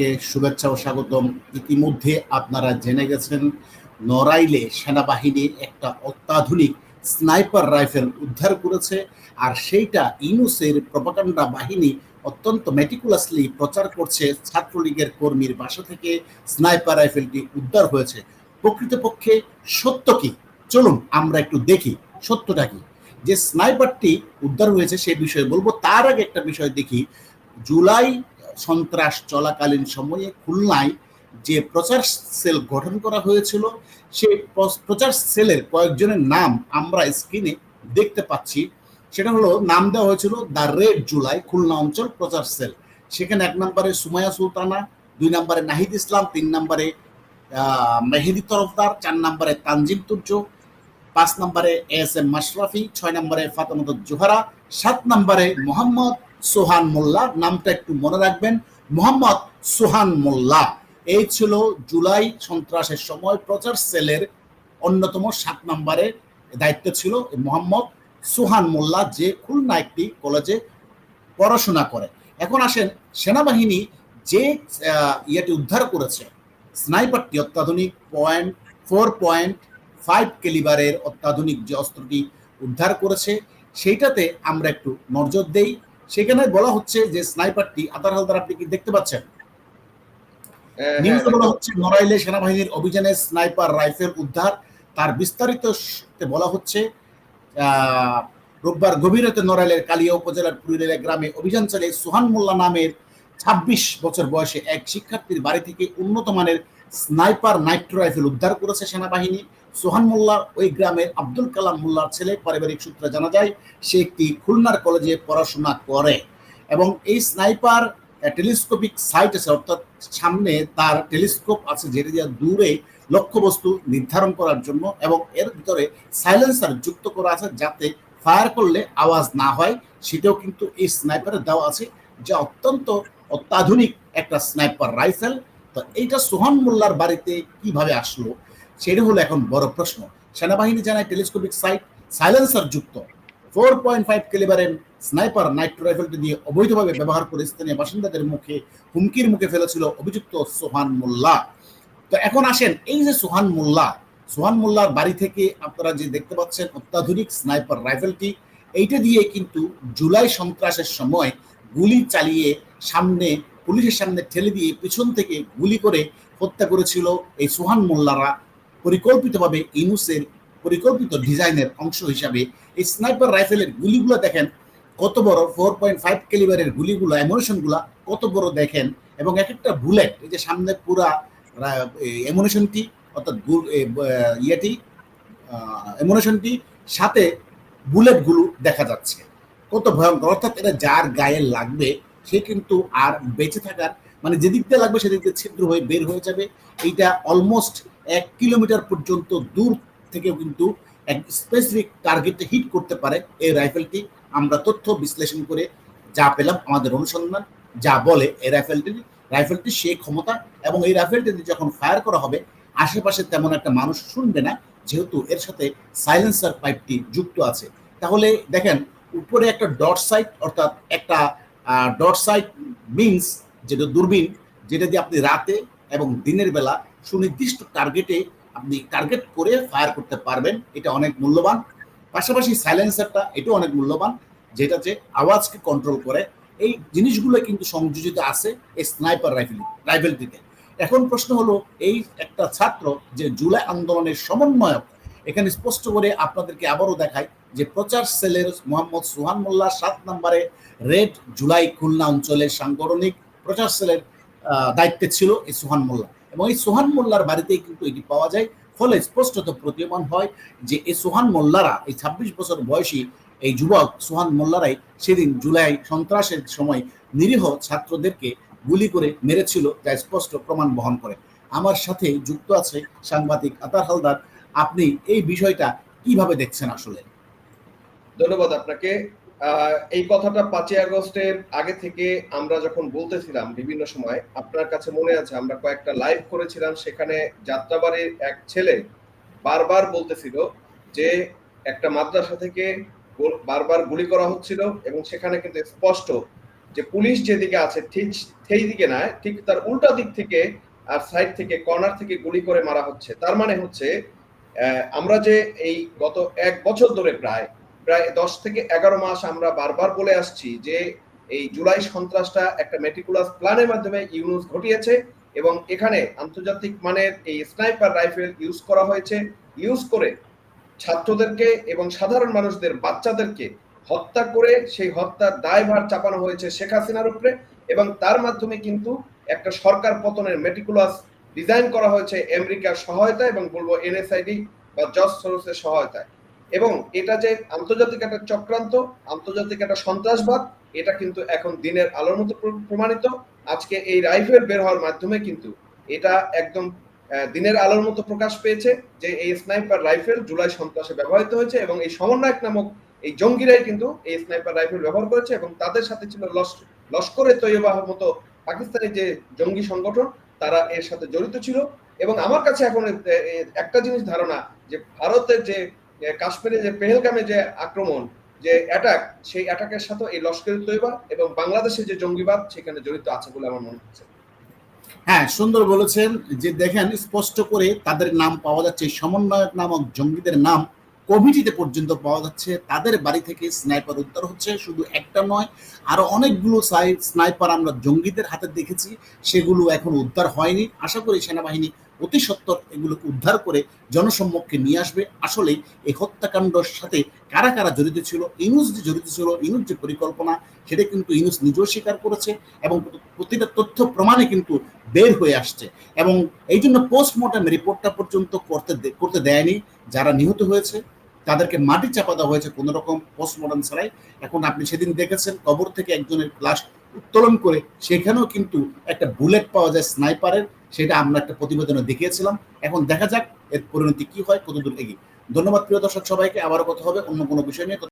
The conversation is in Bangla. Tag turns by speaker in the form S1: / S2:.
S1: সবাইকে শুভেচ্ছা ও স্বাগতম। ইতিমধ্যে আপনারা জেনে গেছেন, নড়াইলে সেনাবাহিনী একটা অত্যাধুনিক স্নাইপার রাইফেল উদ্ধার করেছে আর সেইটা ইনুসের প্রপাকাণ্ডা বাহিনী অত্যন্ত মেটিকুলাসলি প্রচার করছে। ছাত্রলীগের কর্মীর বাসা থেকে স্নাইপার রাইফেলটি উদ্ধার হয়েছে। প্রকৃতপক্ষে সত্য কি? চলুন, আমরা একটু দেখি সত্যটা কি। যে স্নাইপারটি উদ্ধার হয়েছে সে বিষয়ে বলব। তার আগে একটা বিষয় দেখি। জুলাই সন্ত্রাস চলাকালীন সময়ে খুলনায় যে প্রচার সেল গঠন করা হয়েছিল সেই প্রচার সেলের কয়েকজনের নাম আমরা স্ক্রিনে দেখতে পাচ্ছি। সেটা হলো, নাম দেওয়া হয়েছিল দ্য রেড জুলাই খুলনা অঞ্চল প্রচার সেল। সেখানে এক নম্বরে সুমাইয়া সুলতানা, দুই নম্বরে নাহিদ ইসলাম, তিন নম্বরে মেহেদি তরফদার, চার নম্বরে তানজিম তুর্য, পাঁচ নম্বরে এস এম মাশরাফি, ছয় নম্বরে ফাতেমত জোহারা, সাত নম্বরে মোহাম্মদ সোহান মোল্লা, নামটা একটু মনে রাখবেন, মোহাম্মদ সোহান মোল্লা। এই ছিল জুলাই সন্ত্রাসের সময়, প্রচার সেলের অন্যতম সাত নম্বরে দায়িত্ব ছিল মোহাম্মদ সুহান মোল্লা, যে খুলনা একটি কলেজে পড়াশোনা করে। এখন আসেন সেনাবাহিনী যে ইয়েটি উদ্ধার করেছে, স্নাইপারটি অত্যাধুনিক পয়েন্ট, ফোর পয়েন্ট ফাইভ কেলিবারের অত্যাধুনিক যে অস্ত্রটি উদ্ধার করেছে, সেইটাতে আমরা একটু নজর দেই। সেখানে বলা হচ্ছে যে স্নাইপারটি আদার হালদার আপনি কি দেখতে পাচ্ছেন? নিউজে বলা হচ্ছে নড়াইলে সেনাবাহিনীর অভিযানে স্নাইপার রাইফেল উদ্ধার। তার বিস্তারিত বলা হচ্ছে রোববার গভীর রাতে নড়াইলের কালিয়া উপজেলার পুরুলিয়া গ্রামে অভিযান চালিয়ে সোহান মোল্লা নামের ছাব্বিশ বছর বয়সে এক শিক্ষার্থীর বাড়ি থেকে উন্নত মানের স্নাইপার নাইট্রো রাইফেল উদ্ধার করেছে সেনাবাহিনী। সোহান মোল্লার ওই গ্রামের আব্দুল কালাম মোল্লার ছেলে, পারিবারিক সূত্রে জানা যায়, সে একটি খুলনার কলেজে পড়াশোনা করে এবং এই স্নাইপার টেলিস্কোপিক সাইট আছে, অর্থাৎ সামনে তার টেলিস্কোপ আছে যেটা দিয়ে দূরে লক্ষ্যবস্তু নির্ধারণ করার জন্য এবং এর ভিতরে সাইলেন্সার যুক্ত করা আছে যাতে ফায়ার করলে আওয়াজ না হয়, সেটাও কিন্তু এই স্নাইপারে দেওয়া আছে, যা অত্যন্ত অত্যাধুনিক একটা স্নাইপার রাইফেল। তো এইটা সোহান মোল্লার বাড়িতে কীভাবে আসলো? সেটা হলো এখন বড় প্রশ্ন। সেনাবাহিনী জানায় টেলিস্কোপিক সাইট সাইলেন্সার যুক্ত। ফোর পয়েন্ট ফাইভ ক্যালিবারের স্নাইপার নাইট্রো রাইফেলটি দিয়ে অবৈধভাবে ব্যবহার করে স্থানীয় বাসিন্দাদের মুখে হুমকির মুখে ফেলেছিল অভিযুক্ত সোহান মোল্লা। তো এখন আসেন এই যে সোহান মোল্লা, সোহান মোল্লার বাড়ি থেকে আপনারা যে দেখতে পাচ্ছেন অত্যাধুনিক স্নাইপার রাইফেলটি, এইটা দিয়ে কিন্তু জুলাই সন্ত্রাসের সময় গুলি চালিয়ে সামনে, পুলিশের সামনে ঠেলে দিয়ে পিছন থেকে গুলি করে হত্যা করেছিল এই সোহান মোল্লারা। পরিকল্পিতভাবে ইনুসের পরিকল্পিত ডিজাইনের অংশ হিসাবে এই স্নাইপার রাইফেলের গুলিগুলো দেখেন, কত বড়? ফোর পয়েন্ট ফাইভ ক্যালিবারের গুলিগুলো অ্যামোনেশনগুলো কত বড় দেখেন? এবং এক একটা বুলেট এই যে সামনে পুরা এমোনেশনটি অর্থাৎ ইয়েটি এমোনেশনটি সাথে বুলেটগুলো দেখা যাচ্ছে। কত ভয়ঙ্কর, অর্থাৎ এটা যার গায়ে লাগবে, সে কিন্তু আর বেঁচে থাকার মানে যেদিক দিয়ে লাগবে সেদিক দিয়ে ছিদ্র হয়ে বের হয়ে যাবে। এইটা অলমোস্ট এক কিলোমিটার পর্যন্ত দূর থেকেও কিন্তু এক স্পেসিফিক টার্গেটে হিট করতে পারে এই রাইফেলটি আমরা তথ্য বিশ্লেষণ করে যা পেলাম আমাদের অনুসন্ধান, যা বলে এই রাইফেলটি রাইফেলটি সে ক্ষমতা এবং এই রাইফেলটি যখন ফায়ার করা হবে, আশেপাশে তেমন একটা মানুষ শুনবে না, যেহেতু এর সাথে সাইলেন্সার পাইপটি যুক্ত আছে। তাহলে দেখেন, উপরে একটা ডট সাইট অর্থাৎ একটা ডট সাইট মিনস যেটা দূরবীন, যেটা দিয়ে আপনি রাতে এবং দিনের বেলা সুনির্দিষ্ট টার্গেটে আপনি টার্গেট করে ফায়ার করতে পারবেন, এটা অনেক মূল্যবান। পাশাপাশি সাইলেন্সারটা এটাও অনেক মূল্যবান, যেটা যে আওয়াজকে কন্ট্রোল করে। এই জিনিসগুলো কিন্তু সংযোজিত আছে এই স্নাইপার রাইফেল রাইফেলটিতে এখন প্রশ্ন হলো, এই একটা ছাত্র যে জুলাই আন্দোলনের সমন্বয়ক, এখানে স্পষ্ট করে আপনাদেরকে আবারও দেখায় যে প্রচার সেলের মোহাম্মদ সুহান মোল্লা সাত নম্বরে রেড জুলাই খুলনা অঞ্চলের সাংগঠনিক প্রচার সেলের দায়িত্বে ছিল এই সুহান মোল্লা। এবং এই সোহান মোল্লার বাড়িতেই কিন্তু এটি পাওয়া যায়। ফলে স্পষ্টত প্রতীয়মান হয় যে এই সোহান মোল্লারা, এই ছাব্বিশ বছর বয়সী এই যুবক সোহান মোল্লারাই সেদিন জুলাই সন্ত্রাসের সময় নিরীহ ছাত্রদেরকে গুলি করে মেরেছিল যা স্পষ্ট প্রমাণ বহন করে। আমার সাথে যুক্ত আছে সাংবাদিক আতার হালদার। আপনি এই বিষয়টা কীভাবে দেখছেন আসলে?
S2: ধন্যবাদ আপনাকে। এই কথাটা পাঁচই আগস্টের আগে থেকে আমরা যখন বলতেছিলাম বিভিন্ন সময়, আপনার কাছে মনে আছে, আমরা কয়েকটা লাইভ করেছিলাম, সেখানে যাত্রাবাড়ির এক ছেলে বারবার বলতেছিল যে একটা মাদ্রাসা থেকে বারবার গুলি করা হচ্ছিল এবং সেখানে কিন্তু স্পষ্ট যে পুলিশ যেদিকে আছে ঠিক সেই দিকে না, ঠিক তার উল্টা দিক থেকে আর সাইড থেকে কর্নার থেকে গুলি করে মারা হচ্ছে। তার মানে হচ্ছে আমরা যে এই গত এক বছর ধরে প্রায় প্রায় দশ থেকে এগারো মাস আমরা বারবার বলে আসছি যে এই জুলাই সন্ত্রাসটা একটা মেটিকুলাস প্ল্যানের মাধ্যমে ইউনুস ঘটিয়েছে এবং এখানে আন্তর্জাতিক মানের এই স্নাইপার রাইফেল ইউজ করা হয়েছে। ইউজ করে ছাত্রদেরকে এবং সাধারণ মানুষদের বাচ্চাদেরকে হত্যা করে সেই হত্যার দায়ভার চাপানো হয়েছে শেখ হাসিনার উপরে এবং তার মাধ্যমে কিন্তু একটা সরকার পতনের মেটিকুলাস ডিজাইন করা হয়েছে আমেরিকার সহায়তা এবং বলব এনএসআইডি বা জর্জ সরোসের সহায়তায়। এবং এটা যে আন্তর্জাতিক একটা চক্রান্ত, আন্তর্জাতিক একটা সন্ত্রাসবাদ, এটা কিন্তু এখন দিনের আলোর মতো প্রমাণিত। আজকে এই রাইফেল বের হওয়ার মাধ্যমে কিন্তু এটা একদম দিনের আলোর মতো প্রকাশ পেয়েছে যে এই স্নাইপার রাইফেল জুলাই সন্ত্রাসে ব্যবহৃত হয়েছে এবং এই সমন্বয়ক নামক এই জঙ্গিরাই কিন্তু এই স্নাইপার রাইফেল ব্যবহার করেছে এবং তাদের সাথে ছিল লস- লস্করে তৈয়বাহর মতো পাকিস্তানি যে জঙ্গি সংগঠন, তারা এর সাথে জড়িত ছিল। এবং আমার কাছে এখন একটা জিনিস ধারণা যে ভারতের যে কাশ্মীরে যে পেহেলগামে যে আক্রমণ, যে অ্যাটাক সেই অ্যাটাকের সাথে এই লস্করে তৈবা এবং বাংলাদেশের যে জঙ্গিবাদ সেখানে জড়িত আছে বলে আমার মনে হচ্ছে।
S1: হ্যাঁ সুন্দর বলেছেন যে দেখেন, স্পষ্ট করে তাদের নাম পাওয়া যাচ্ছে, সমন্বয়ক নামক জঙ্গিদের নাম কমিটিতে পর্যন্ত পাওয়া যাচ্ছে। তাদের বাড়ি থেকে স্নাইপার উদ্ধার হচ্ছে, শুধু একটা নয়, আরও অনেকগুলো স্নাইপার আমরা জঙ্গিদের হাতে দেখেছি, সেগুলো এখন উদ্ধার হয়নি। আশা করি সেনাবাহিনী অতি সত্বর এগুলো উদ্ধার করে জনসম্মুখে নিয়ে আসবে। আসলে এই হত্যাকাণ্ডর সাথে কারা কারা জড়িত ছিল, ইনুস যে জড়িত ছিল, ইনুস যে পরিকল্পনা, সেটা কিন্তু ইনুস নিজেও স্বীকার করেছে এবং প্রতিটা তথ্য প্রমাণে কিন্তু বের হয়ে আসছে। এবং এই জন্য পোস্টমর্টম রিপোর্টটা পর্যন্ত করতে করতে দেয়নি। যারা নিহত হয়েছে, তাদেরকে মাটি চাপা দেওয়া হয়েছে কোনো রকম পোস্টমর্টম ছাড়াই। এখন আপনি সেদিন দেখেছেন, কবর থেকে একজনের লাশ উত্তোলন করে সেখানেও কিন্তু একটা বুলেট পাওয়া যায় স্নাইপারের সেটা আমরা একটা প্রতিবেদনে দেখিয়েছিলাম। এখন দেখা যাক এর পরিণতি কি হয়, কতদূর এগিয়ে। ধন্যবাদ প্রিয় দর্শক সবাইকে, আবারও কথা হবে অন্য কোনো বিষয় নিয়ে।